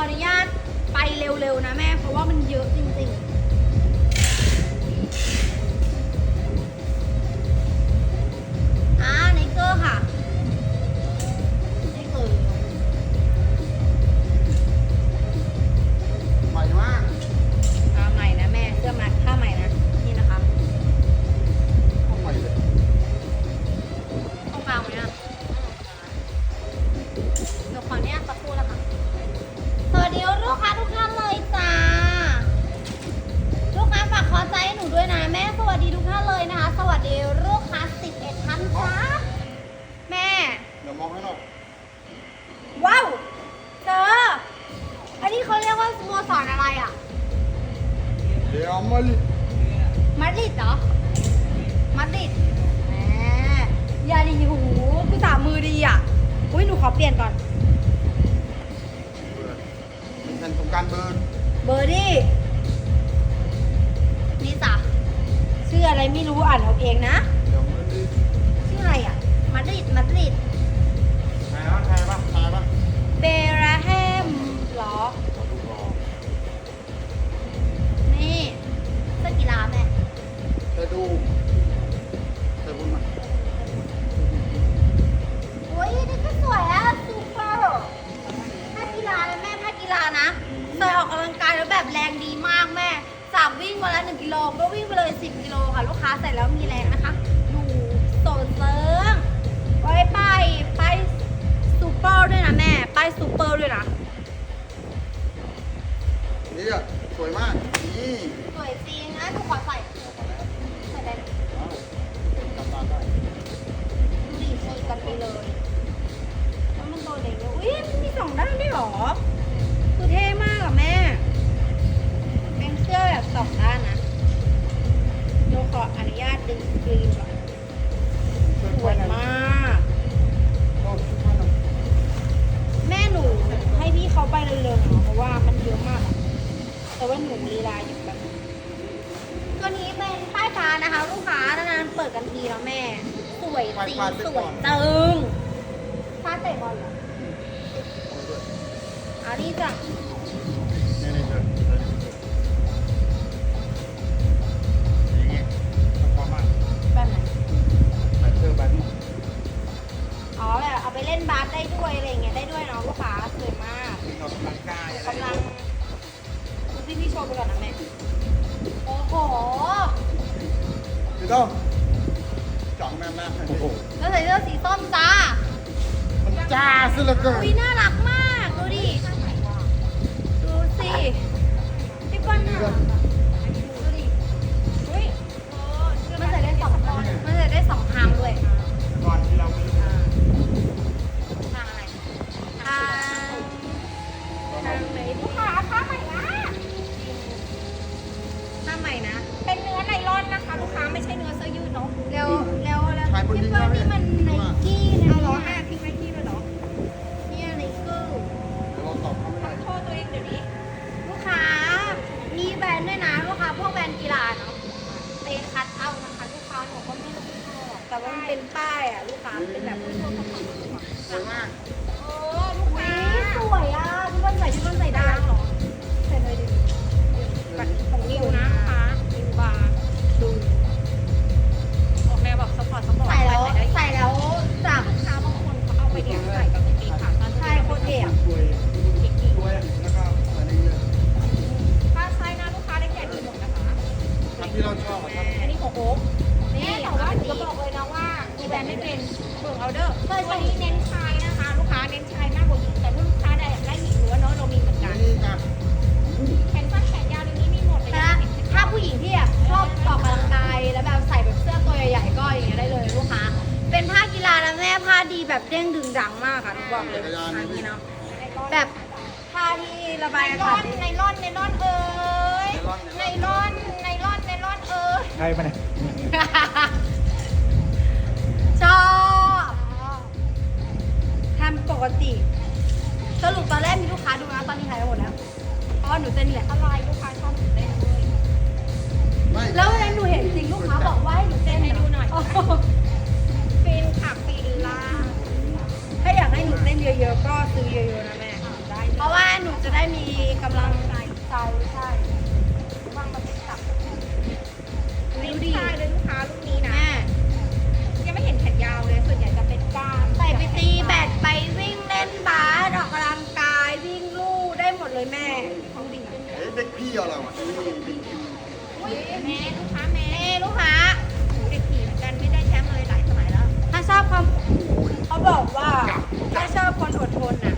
ออนุญาตไปเร็วๆนะแม่ เพราะว่ามันเยอะจริงๆ งวันละหนึ่งกิโลก็วิ่งไปเลย 10 กิโลค่ะ ลูกค้าใส่แล้วมีแรงนะคะดูโซนเซิงไว้ไปไปซูเปอร์ด้วยนะแม่ไปซูเปอร์ด้วยนะนี่อะสวยมาก นี่สวยจริงนะหนูขอใส่ใส่ไปทำตามได้ดูดิใส่กันไปเลยแล้วมันตัวเล็กเลยอุ้ยมันมีสองด้านด้วยหรอ แบบสองด้านนะหนูขออนุญาตดึงสกรีนก่อนสวยมากโอ้ชุดมันแม่หนูให้พี่เขาไปเร็วๆหน่อยเพราะว่ามันเยอะมากอะแต่ว่าหนูลีลาอยู่แบบตัวนี้เป็นป้ายฟ้านะคะ ลูกค้านานๆเปิดกันทีแล้วแม่ สวยจริงสวยจึงฟ้าเตะบอลเหรอเอาด้วยอันนี้จ้ะ นบาสได้ด้วยอะไรอย่างเงี้ยได้ด้วยเนาะลูกค้าสวยมากวิ่งออกกำลังกายอะไรกำลังดูพี่พี่โชว์ไปก่อนนะแม่โอ้โหพี่ต้อมจ่องแม่แม่โอ้โหแล้วใส่เสื้อสีส้มจ้ามันจ้าซะเหลือเกินอุ้ยน่ารักมากดูดิดูสิพี่ก้อนน่ะดูดิอุ้ยมันใส่ได้สองมันใส่ได้สองทางด้วยก่อนที่เราไปรู้ วชานี่มันไนกี้นะเอาเหรอเนี่ห้ายทิ้งไว้ที่เลยเหรอเนี่ยไนกี้เดี๋ยวเราตอบเขาไม่ได้ทำโทษตัวเองเดี๋ยวนี้ ลูกค้า มีแบรนด์ด้วยนะลูกค้าพวกแบรนด์กีฬาเนาะเป็นคัดเอานะคะลูกค้าหนูก็ไม่รู้ชอบแต่ว่ามันเป็นป้ายอะลูกค้าเป็นแบบสวยมากเออลูกอุ้ค้าสวยอะ แบบเด้งดึงดังมากค่ะทุกบอกเลยอันนี้เนาะแบบผ้าที่ระบายไนอาลกาอศนดีไนลอนไนลอนเอ้ยไนลอนไนลอนไนลอนเอ้ยใครมาเนี่ยชอบทำปกติ สรุปตอนแรกมีลูกค้าดูนะตอนนี้หายไปหมดแล้วเพราะว่าหนูเต้นนี่แหละอะไรลูกค้าชอบหนูเต้นเลยไม่แล้ววันนั้นหนูเห็นจริงลูกค้าบอกว่าให้หนูเต้นให้ดูหน่อยโโฟินค่ะ ได้เพราะว่าหนูจะได้มีกำลังใจใช่ใช่วางมาติดตับเน้ดูนดีชายเลยลูกค้าลูกนี้นะ แม่ยังไม่เห็นแขนยาวเลย ส่วนใหญ่จะเป็นก้านใส่ไปตีแบดไปวิ่งเล่นบาสออกกำลังกายวิ่งลู่ได้หมดเลยแม่ดูดิเอ้ยเด็กพี่เอาเราอะนี่เด็กพี่อุ๊ยแม่ลูกค้าแม่เอ้ลูกค้าหนูเด็กขี่เหมือนกันไม่ได้แชมป์เลยหลายสมัยแล้ว ถ้าชอบความโอ้ยเขาบอกว่า ถ้าชอบคนอดทนน่ะ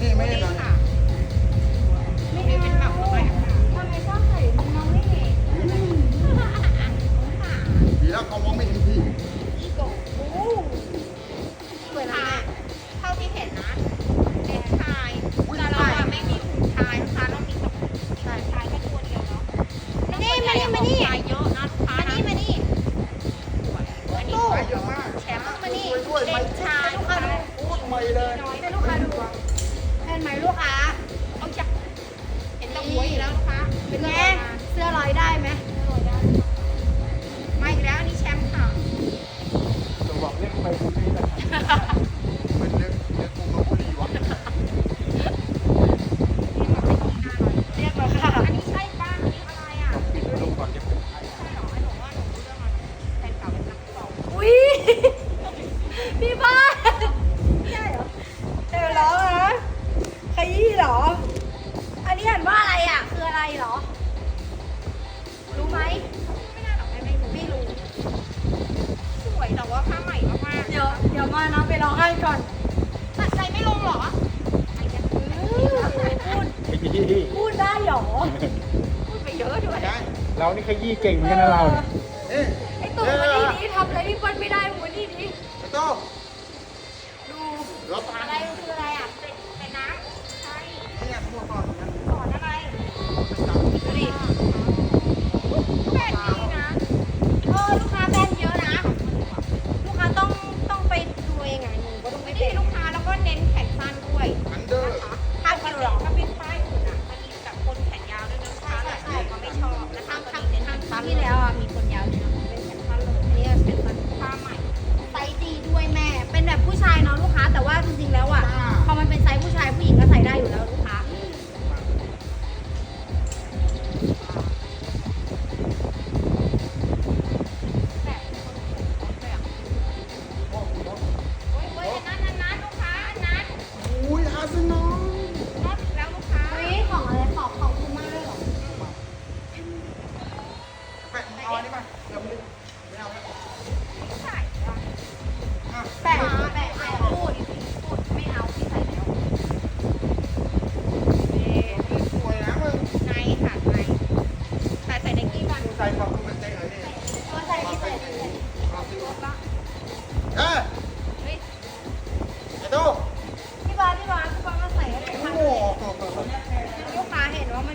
แล้วนี่ไม่ได้ เห็นแตะหัวอีกแล้วลูกค้าเป็นไงเสื้อลอยได้ไหมมาอีกแล้วอันนี่แชมป์ค่ะ จะบอกเรียกไปคุณพี่นะเห วเดี๋ยวมานะไปร้องไห้ก่อนตัดใจไม่ลงเหรอไอ้เนี่ยอื้อพูดพูดได้เหรอ พูดไปเยอะด้วยได้เรานี่ขยี้เก่งเหมือนกันนะเราเนี่ยเอ๊ะไอตุ่มมาดีนี้ทำอะไรพี่เปิ้ลไม่ได้หมูดี อุ้ย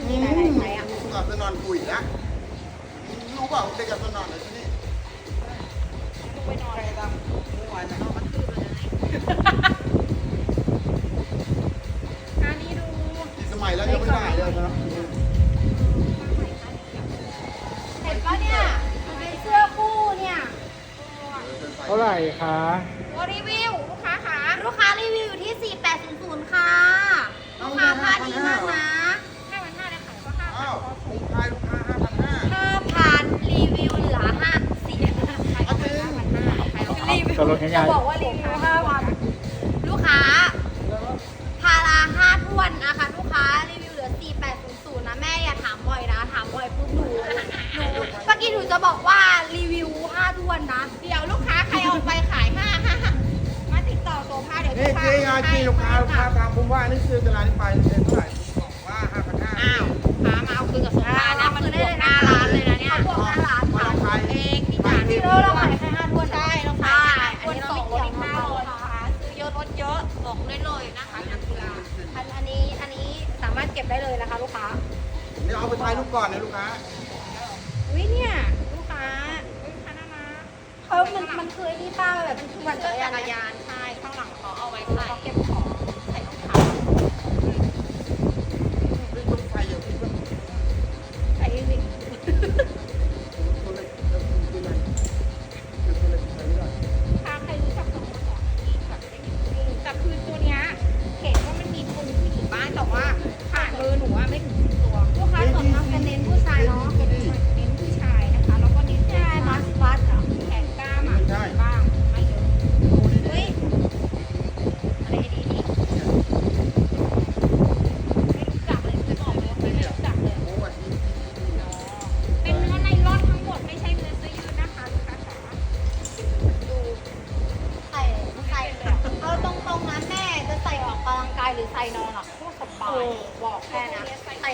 เห็นว่ามันมีหลายๆไซส์อะอาร์เซนอลคุยนะรู้เปล่าเด็กอาร์เซนอลในที่นี่ดูไปนอนใครทำเมื่อวานนะเอามันคืบเลยนะอันนี้ดูกี่สมัยแล้วยังไม่ได้เลยนะเห็นปะเนี่ยมันเป็นเสื้อคู่เนี่ยเท่าไหร่คะรีวิวลูกค้าขาลูกค้ารีวิวอยู่ที่ 4800 ค่ะ ลูกค้าพลาดดีมากนะ อ้านวผมขาลูกค้าห้าพันห้า5,000รีวิวเหลือ5 4ขายก็ห้าพันห้าขายก็รีวิวจะบอกว่ารีวิว5,000ลูกค้าพาราห้าถ้วนนะคะ ลูกค้ารีวิวเหลือ4800นย์นะแม่อย่าถามบ่อยนะ ถามบ่อยปุ๊บหนูหนูเมื่อกี้หนูจะบอกว่ารีวิว5ถ้วนนะ เดี๋ยวลูกค้าใครเอาไปขายห้าห้ามาติดต่อตัวผ้าเดี๋ยวนี่จริงอะจริงลูกค้าลูกค้าตามผมว่านี่ซื้อตลาดนี้ไปเป็นเท่าไหร่บอกว่าห้าพันห้า้ามาเอาคืนกับสงครามนะมันบวกหน้าร้านเลยนะเนี่ยบวกหน้าร้านขายเองที่ร้านที่เราเราขายแค่ห้าด้วนใช่เราขายแค่ห้วนสองลดอีกห้าร้อยนะคะซื้อเยอะรถเยอะบอกได้เลยนะคะนักกีฬาอันอันนี้อันนี้สามารถเก็บได้เลยนะคะลูกค้าเดี๋ยวเอาไปถ่ายลูกก่อนนะลูกค้าอุ้ยเนี่ยลูกค้าลูกค้าน้ามาเขามันมันเคยที่ป้าแบบมันคือจักรยานใช่ข้างหลังขอเอาไว้ใส่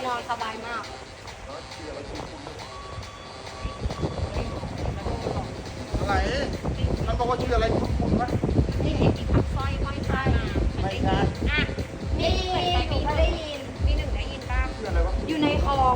นอนสบายมากอะไรมันบอกว่าชื่ออะไรคุณคุณวะนี่เห็นที่พักสร้อยสร้อยสอยไม่ใช่อะนี่หนูได้ยินมีหนึ่งได้ยินบ้างออยู่ในคลอง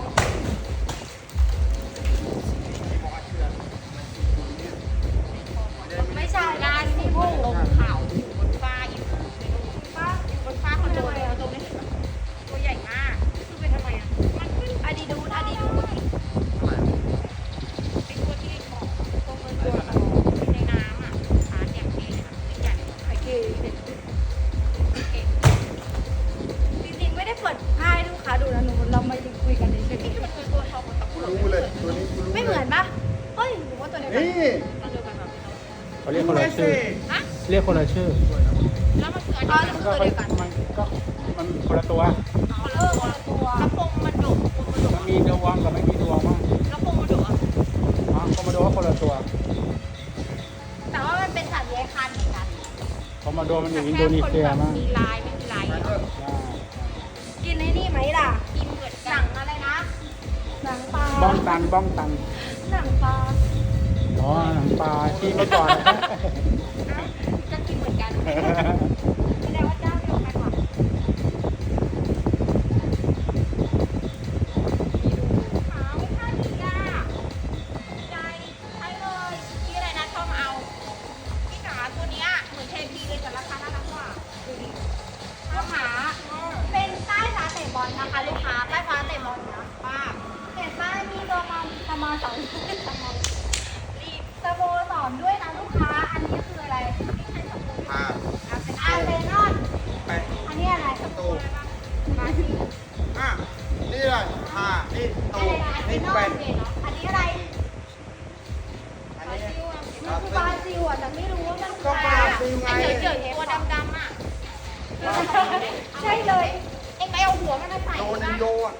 คนละชื่อแล้วมันคืออันนี้ก็คือเดียวกันมันก็มันคนละตัวเคนละตัวกระปงมันดุโปมันดมันมีดวงกับไม่มีดวงมั้งกระโปรงมันดุอะอ๋อกระโปรงมันคนละตัว แต่ว่ามันเป็นสัตว์เลื้อยคัานเหมือนกันคอมมาโดมันอยู่อินโดนีเซียมั้งมีลายไม่มีลายกินไอ้นี่ไหมล่ะกินเหมือนหนังอะไรนะหนังปลาบ้องตันบ้องตันหนังปลาอ๋อหนังปลาที่เมื่อก่อน แสดงว่าเจ้าเาวดีจ้าใจใช้เลยพี่อะไรนะชอบมาเอา พี่จ๋าตัวเนี้ยเหมือนเทพีเลยแต่ราคาน่ารักกว่าลูกค้าเป็นใต้ฟ้าเตะบอลนะคะลูกค้าใต้ฟ้าเตะบอลนะป้าเห็นป้มีตัวมาสโมสรสโมสรด้วยนะลูกค้า อันนี้คืออะไรที่ฉันช อาร์เซนอลอันนี้อะไรประตูมาที่อะนี่อะไรห้านี่ตูนี่แปดอันนี้อะไรนนี้คือบราซิลแต่ไม่รู้ว่ามันก็บราซิลไงเดี๋ยวตัวดำๆอ่ใช่เลยเอ็งไปเอาหัวมันมาใส่โรนัโดอะ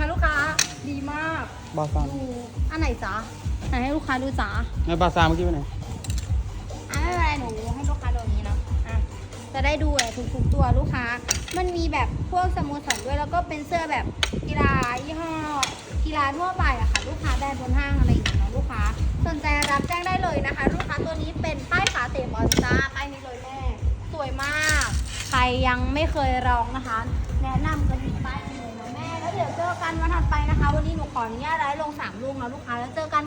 น้ำอย่างดีนะคะ ลูกค้าดีมากบาซาดูอันไหนจ๊ะไหนให้ลูกค้าดูจ๊ะในบาซาเมื่อกี้ไปไหนอะไม่เป็นไรหนูให้ลูกค้าดูอย่างนี้เนาะอะจะได้ดูเลยทุกๆตัวลูกค้า มันมีแบบพวกสโมสรด้วยแล้วก็เป็นเสื้อแบบกีฬายี่ห้อกีฬาทั่วไปอะค่ะ ลูกค้าแบรนด์บนห้างอะไรอย่างเงี้ยเนาะลูกค้าสนใจรับแจ้งได้เลยนะคะ ลูกค้าตัวนี้เป็นป้ายขาเตะบอลจ้าป้ายนี้เลยแม่สวยมาก ใครยังไม่เคยลองนะคะ แนะนำกันถึงป้าย เดี๋ยวเจอกันวันถัดไปนะคะ วันนี้หนูขออนุญาตไลฟ์ลงสามลูกนะลูกค้าแล้วเจอกัน